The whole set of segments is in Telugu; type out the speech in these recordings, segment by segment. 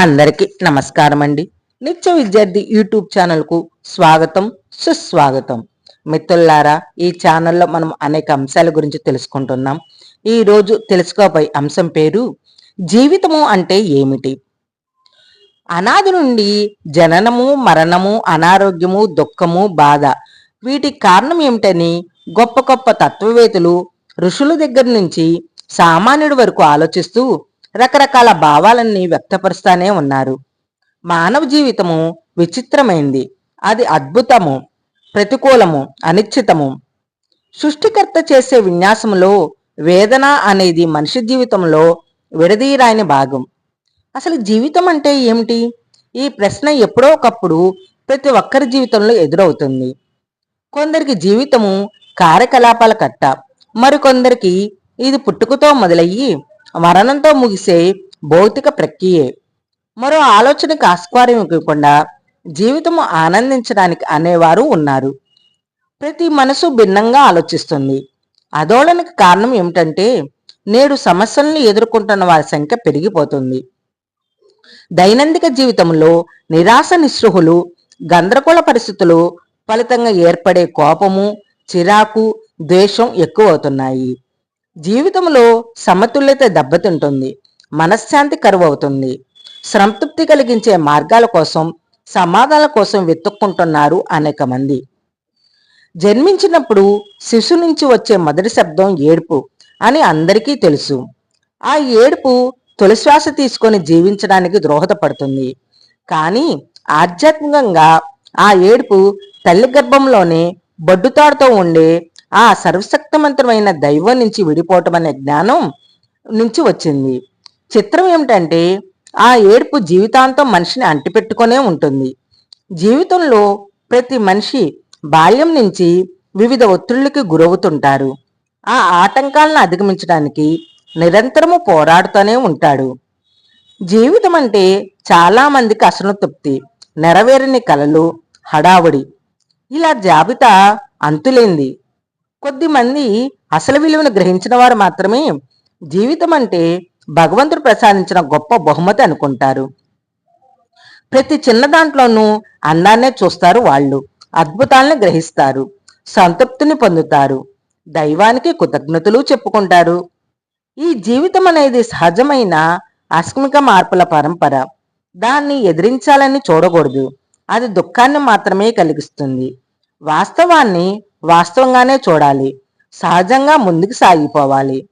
అందరికీ నమస్కారం అండి నిత్య విద్యార్థి యూట్యూబ్ ఛానల్కు స్వాగతం సుస్వాగతం. మిత్రులారా ఈ ఛానల్లో మనం అనేక అంశాల గురించి తెలుసుకుంటున్నాం. ఈరోజు తెలుసుకోబోయే అంశం పేరు జీవితము అంటే ఏమిటి? అనాది నుండి జననము మరణము అనారోగ్యము దుఃఖము బాధ. వీటికి కారణం ఏమిటని గొప్ప గొప్ప తత్వవేత్తలు ఋషుల దగ్గర నుంచి సామాన్యుడి వరకు ఆలోచిస్తూ రకరకాల భావాలన్నీ వ్యక్తపరుస్తానే ఉన్నారు. మానవ జీవితము విచిత్రమైంది. అది అద్భుతము ప్రతికూలము అనిశ్చితము. సృష్టికర్త చేసే విన్యాసంలో వేదన అనేది మనిషి జీవితంలో విడదీరాని భాగం. అసలు జీవితం అంటే ఏమిటి? ఈ ప్రశ్న ఎప్పుడో ఒకప్పుడు ప్రతి ఒక్కరి జీవితంలో ఎదురవుతుంది. కొందరికి జీవితము కార్యకలాపాల కట్ట మరికొందరికి ఇది పుట్టుకతో మొదలయ్యి మరణంతో ముగిసే భౌతిక ప్రక్రియే. మరో ఆలోచనకు ఆస్కారం ఇవ్వకుండా జీవితము ఆనందించడానికి అనేవారు ఉన్నారు. ప్రతి మనసు భిన్నంగా ఆలోచిస్తుంది. ఆందోళనకు కారణం ఏమిటంటే నేడు సమస్యలను ఎదుర్కొంటున్న వారి సంఖ్య పెరిగిపోతుంది. దైనందిక జీవితంలో నిరాశ నిస్పృహులు గందరగోళ పరిస్థితులు ఫలితంగా ఏర్పడే కోపము చిరాకు ద్వేషం ఎక్కువ అవుతున్నాయి జీవితంలో సమతుల్యత దెబ్బతింటుంది మనశ్శాంతి కరువు అవుతుంది సంతృప్తి కలిగించే మార్గాల కోసం సమాధాల కోసం వెతుక్కుంటున్నారు అనేక మంది. జన్మించినప్పుడు శిశు నుంచి వచ్చే మొదటి శబ్దం ఏడుపు అని అందరికీ తెలుసు. ఆ ఏడుపు తొలిశ్వాస తీసుకొని జీవించడానికి దోహదపడుతుంది. కానీ ఆధ్యాత్మికంగా ఆ ఏడుపు తల్లి గర్భంలోనే బొడ్డుతాడుతో ఉండే ఆ సర్వశక్తిమంతమైన దైవం నుంచి విడిపోవటం అనే జ్ఞానం నుంచి వచ్చింది. చిత్రం ఏమిటంటే ఆ ఏడుపు జీవితాంతం మనిషిని అంటిపెట్టుకునే ఉంటుంది. జీవితంలో ప్రతి మనిషి బాల్యం నుంచి వివిధ ఒత్తిళ్ళకి గురవుతుంటారు. ఆ ఆటంకాలను అధిగమించడానికి నిరంతరము పోరాడుతూనే ఉంటాడు. జీవితం అంటే చాలామందికి అసంతృప్తి నెరవేరని కలలు హడావుడి. ఇలా జాబితా అంతులేంది. కొద్దిమంది అసలు విలువను గ్రహించిన వారు మాత్రమే జీవితం అంటే భగవంతుడు ప్రసాదించిన గొప్ప బహుమతి అనుకుంటారు. ప్రతి చిన్న దాంట్లోనూ అందాన్నే చూస్తారు వాళ్ళు అద్భుతాలను గ్రహిస్తారు సంతృప్తిని పొందుతారు దైవానికి కృతజ్ఞతలు చెప్పుకుంటారు. ఈ జీవితం అనేది సహజమైన ఆస్మిక మార్పుల పరంపర. దాన్ని ఎదిరించాలని చూడకూడదు. అది దుఃఖాన్ని మాత్రమే కలిగిస్తుంది. వాస్తవాన్ని వాస్తవంగానే చూడాలి. సహజంగా ముందుకు సాగిపోవాలి.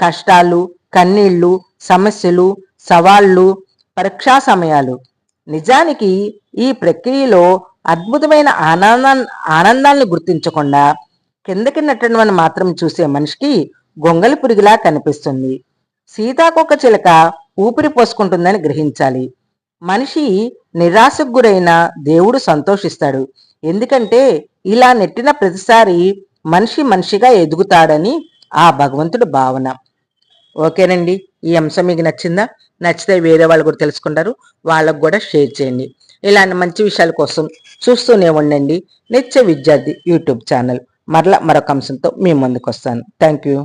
కష్టాలు కన్నీళ్ళు సమస్యలు సవాళ్ళు పరీక్షా సమయాలు. నిజానికి ఈ ప్రక్రియలో అద్భుతమైన ఆనందా ఆనందాన్ని గుర్తించకుండా కిందకి నట్టడం మాత్రం చూసే మనిషికి గొంగలి పురిగిలా కనిపిస్తుంది. సీతాకొక చిలక ఊపిరి పోసుకుంటుందని గ్రహించాలి. మనిషి నిరాశకు గురైన దేవుడు సంతోషిస్తాడు. ఎందుకంటే ఇలా నెట్టిన ప్రతిసారి మనిషి మనిషిగా ఎదుగుతాడని ఆ భగవంతుడు భావన. ఓకేనండి? ఈ అంశం మీకు నచ్చిందా? నచ్చితే వేరే వాళ్ళు కూడా తెలుసుకుంటారు. వాళ్ళకు కూడా షేర్ చేయండి. ఇలాంటి మంచి విషయాల కోసం చూస్తూనే ఉండండి. నిత్య విద్యార్థి యూట్యూబ్ ఛానల్. మరలా మరొక అంశంతో మీ ముందుకు వస్తాను థ్యాంక్ యూ